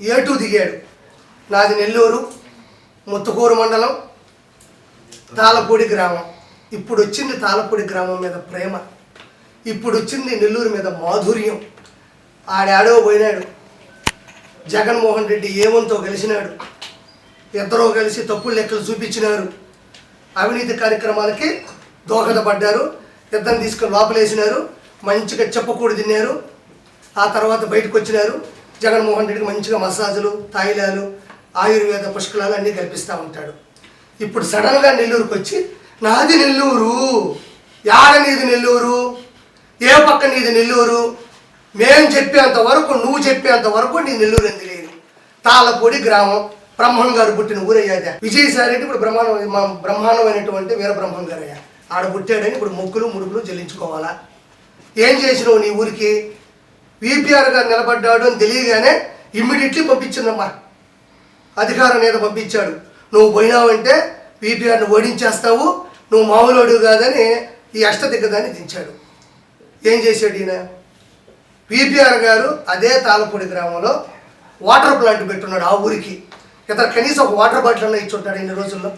ఏటూ దిగాడు. నాది నెల్లూరు ముత్తుకూరు మండలం తాళపూడి గ్రామం. ఇప్పుడు వచ్చింది తాళపూడి గ్రామం మీద ప్రేమ. ఇప్పుడు వచ్చింది నెల్లూరు మీద మాధుర్యం. ఆడాడో పోయినాడు. జగన్మోహన్ రెడ్డి ఏమంతో కలిసినాడు ఇద్దరూ కలిసి తప్పులు లెక్కలు చూపించినారు. అవినీతి కార్యక్రమాలకి దోహదపడ్డారు. ఇద్దరిని తీసుకుని లోపలేసినారు. మంచిగా చెప్పకూడు తిన్నారు. ఆ తర్వాత బయటకు వచ్చినారు జగన్మోహన్ రెడ్డికి మంచిగా మసాజులు తాయిలాలు ఆయుర్వేద పుష్కలాలు అన్నీ కల్పిస్తూ ఉంటాడు. ఇప్పుడు సడన్గా నెల్లూరుకి వచ్చి నాది నెల్లూరు యాడ నీది నెల్లూరు ఏ పక్క నీది నెల్లూరు మేం చెప్పేంత వరకు నువ్వు చెప్పేంత వరకు నీ నెల్లూరు అని తెలియదు తాళపూడి గ్రామం బ్రహ్మం గారు పుట్టిన ఊరయ్యాది విజయసాయి ఇప్పుడు బ్రహ్మాండం బ్రహ్మాండమైనటువంటి వీర బ్రహ్మం గారు అయ్యా ఆడ పుట్టాడని ఇప్పుడు మొక్కులు ముడుపులు చెల్లించుకోవాలా? ఏం చేసినావు నీ ఊరికి? విపిఆర్గా నిలబడ్డాడు అని తెలియగానే ఇమ్మీడియట్లీ పంపించిందమ్మా. అధికారం మీద పంపించాడు. నువ్వు పోయినావంటే విపిఆర్ని ఓడించేస్తావు. నువ్వు మామూలుడు కాదని ఈ అష్టదిగ్గదాన్ని దించాడు. ఏం చేశాడు ఈయన? విపిఆర్ గారు అదే తాళపూడి గ్రామంలో వాటర్ ప్లాంట్ పెట్టున్నాడు ఆ ఊరికి. ఇతను కనీసం ఒక వాటర్ బాటిల్ అన్న ఇచ్చుంటాడు ఇన్ని రోజుల్లో.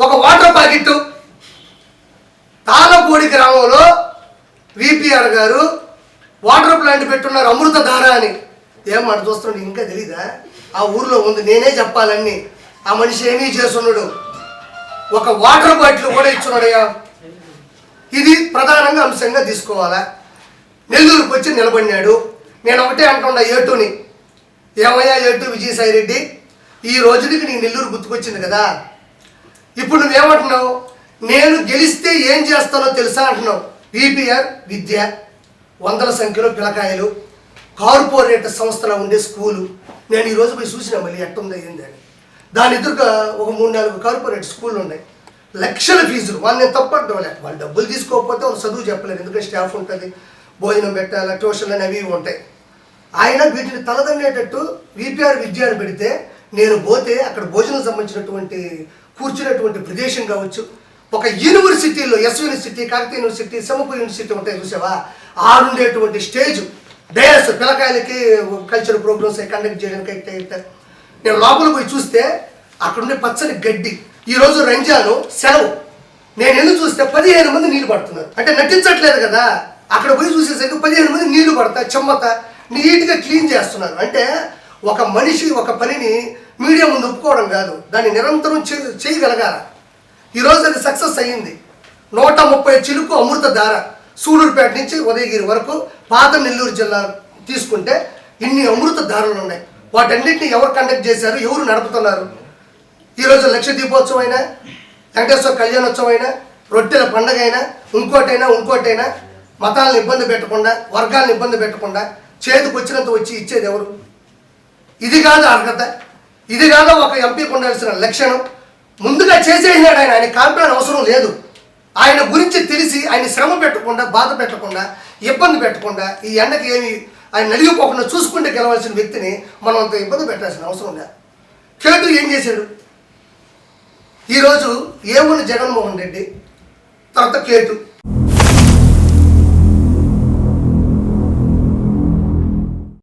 ఒక వాటర్ ప్యాకెట్ తాళపూడి గ్రామంలో విపిఆర్ గారు వాటర్ ప్లాంట్ పెట్టున్నారు అమృతధార అని. ఏం మన చూస్తున్నాడు ఇంకా తెలీదా? ఆ ఊర్లో ఉంది నేనే చెప్పాలన్నీ. ఆ మనిషి ఏమీ చేస్తున్నాడు? ఒక వాటర్ బాటిల్ కూడా ఇచ్చున్నాడయ్యా. ఇది ప్రధానంగా అంశంగా తీసుకోవాలా? నెల్లూరుకు వచ్చి నిలబడినాడు. నేను ఒకటే అంటున్నా ఏటుని. ఏమయ్యా ఏటు విజయసాయి రెడ్డి ఈ రోజుకి నీకు నెల్లూరు గుర్తుకొచ్చింది కదా. ఇప్పుడు నువ్వేమంటున్నావు? నేను గెలిస్తే ఏం చేస్తానో తెలుసా అంటున్నావు. విపిఆర్ విద్య. వందల సంఖ్యలో పిల్లకాయలు కార్పొరేట్ సంస్థలో ఉండే స్కూలు. నేను ఈరోజు పోయి చూసిన మళ్ళీ ఎట్టుంది అయ్యింది అని. దాని ఎదురుగా ఒక మూడు నాలుగు కార్పొరేట్ స్కూళ్ళు ఉన్నాయి. లక్షల ఫీజులు. వాళ్ళు నేను తప్పంటాం వాళ్ళు డబ్బులు తీసుకోకపోతే వాళ్ళు చదువు చెప్పలేదు ఎందుకంటే స్టాఫ్ ఉంటుంది. భోజనం పెట్టాలి ట్యూషన్లు అనేవి ఉంటాయి. ఆయన వీటిని తలదన్నేటట్టు విపిఆర్ విద్య అని పెడితే నేను పోతే అక్కడ భోజనం సంబంధించినటువంటి కూర్చున్నటువంటి ప్రదేశం కావచ్చు ఒక యూనివర్సిటీలో ఎస్ యూనివర్సిటీ కాకతీయ యూనివర్సిటీ సమపూర్ యూనివర్సిటీ ఉంటాయి చూసావా? ఆడుండేటువంటి స్టేజ్. డేస్ పిల్లకాయలకి కల్చరల్ ప్రోగ్రామ్స్ కండక్ట్ చేయడానికి అయితే నేను లోపల పోయి చూస్తే అక్కడుండే పచ్చని గడ్డి. ఈరోజు రంజాను సెలవు. నేను ఎందుకు చూస్తే పదిహేను మంది నీళ్ళు పడుతున్నారు. అంటే నటించట్లేదు కదా. అక్కడ పోయి చూసేసరికి పదిహేను మంది నీళ్ళు పడతా చెమ్మత నీట్గా క్లీన్ చేస్తున్నారు. అంటే ఒక మనిషి ఒక పనిని మీడియా ముందు ఒప్పుకోవడం కాదు. దాన్ని నిరంతరం చే- చేయగలగాల. ఈరోజు అది సక్సెస్ అయ్యింది. నూట ముప్పై చిలుకు అమృత ధార సూలూరుపేట నుంచి ఉదయగిరి వరకు పాత నెల్లూరు జిల్లా తీసుకుంటే ఇన్ని అమృత ధారలు ఉన్నాయి. వాటన్నింటినీ ఎవరు కండక్ట్ చేశారు? ఎవరు నడుపుతున్నారు? ఈరోజు లక్ష దీపోత్సవం అయినా వెంకటేశ్వర కళ్యాణోత్సవం అయినా రొట్టెల పండగ అయినా ఇంకోటైనా ఇంకోటైనా మతాలను ఇబ్బంది పెట్టకుండా వర్గాలను ఇబ్బంది పెట్టకుండా చేతికి వచ్చినంత వచ్చి ఇచ్చేది ఎవరు? ఇది కాదు అర్హత. ఇది కాదు ఒక ఎంపీకి ఉండాల్సిన లక్షణం. ముందుగా చేసేసినాడు ఆయన. ఆయన కాల్పడానికి అవసరం లేదు. ఆయన గురించి తెలిసి ఆయన శ్రమ పెట్టకుండా బాధ పెట్టకుండా ఇబ్బంది పెట్టకుండా ఈ ఎండకి ఏమి ఆయన నలిగిపోకుండా చూసుకుంటే గెలవాల్సిన వ్యక్తిని మనం అంత ఇబ్బంది పెట్టాల్సిన అవసరం లేదు. కేటు ఏం చేశాడు? ఈరోజు ఏమున్న జగన్మోహన్ రెడ్డి తర్వాత కేటు.